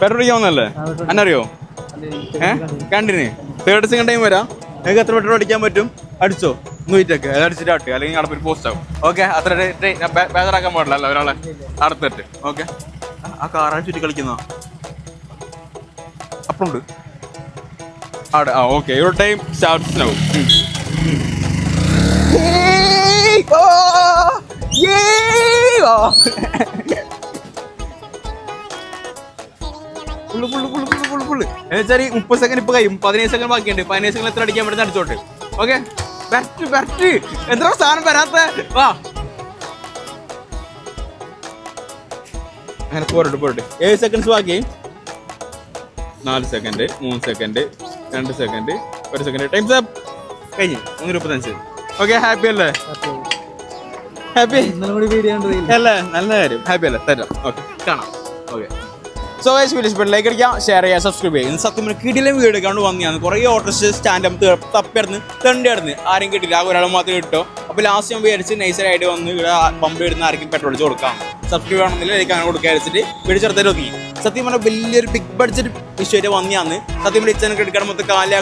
Petrol അടിക്കാവുന്നല്ലേ എന്നറിയോ ഏ? കണ്ടിന്? Third second time വരാം. നിങ്ങൾക്ക് എത്ര പെട്രോൾ അടിക്കാൻ പറ്റും? അടിച്ചോ. നൂറ്റൊക്കെ അടിച്ചിട്ട് ആട്ട് അല്ലെങ്കിൽ അവിടെ ഒരു പോസ്റ്റ് ആവും. ഓക്കെ അത്ര ബേജറാക്കാൻ പാടില്ല അല്ല ഒരാളെ. അടുത്തിട്ട് ഓക്കെ ആ കാറാണ് ചുറ്റി കളിക്കുന്ന അപ്പുണ്ട്. അവിടെ ആ okay your time starts now full full full full full full എന്നുവെച്ചാൽ മുപ്പത് സെക്കൻഡ് ഇപ്പൊ കഴിയും. പതിനേഴ് സെക്കൻഡ് ബാക്കിയുണ്ട്. പതിനേഴ് സെക്കൻഡ് എത്ര അടിക്കാൻ പറ്റുന്ന അടിച്ചോട്ട്. ഓക്കെ ബെസ്റ്റ് ബെസ്റ്റ് എത്ര സാധനം വരാത്ത? വാ. അങ്ങനെ പോരട്ടെ പോരട്ടെ. ഏഴ് സെക്കൻഡ്സ് ബാക്കി. നാല് സെക്കൻഡ് മൂന്ന് സെക്കൻഡ് രണ്ട് സെക്കൻഡ് ഒരു സെക്കൻഡ് ടൈംസ് അപ്പ് കഴിഞ്ഞു. മൂന്ന് മുപ്പത്തഞ്ച് ഓക്കെ ഹാപ്പി അല്ലേ ഹാപ്പി അല്ലേ? നല്ല കാര്യം. ഹാപ്പി അല്ലേ? തരാം. ഓക്കെ കാണാം. ഓക്കെ സോ ഗൈസ് വീഡിയോ ഇഷ്ടപ്പെട്ട ലൈക്ക് അടിക്കാം ഷെയർ ചെയ്യാം സബ്സ്ക്രൈബ് ചെയ്യാം ഇന്ന് സത്യം കിടിലം വീഡിയോ കണ്ട് വന്നിയാണ് കുറേ ഓട്ടോസ് സ്റ്റാൻഡ് തപ്പിയായിരുന്നു തെണ്ടിയായിരുന്നു ആരും കിട്ടില്ല ആ ഒരാൾ മാത്രമേ കിട്ടോ. അപ്പോൾ ലാസ്റ്റ് ഞാൻ വിചാരിച്ച് നൈസറായിട്ട് വന്ന് ഇവിടെ പമ്പ് ഇടുന്ന ആർക്കും പെട്രോൾ അടിച്ച് കൊടുക്കാം. സബ്സ്ക്രൈബ് ആണെന്നില്ല ലൈക്ക് അങ്ങനെ കൊടുക്കാൻ വെച്ചിട്ട് വീഡിയോ ചെറുതായിട്ട് നോക്കി സത്യം പറഞ്ഞാൽ വലിയൊരു ബിഗ് ബഡ്ജറ്റ് ഇഷ്യൂ ആയിട്ട് വന്നിയാണ് സത്യം പറഞ്ഞാൽ ഇച്ചനൊക്കെ എടുക്കണം മൊത്തം കാല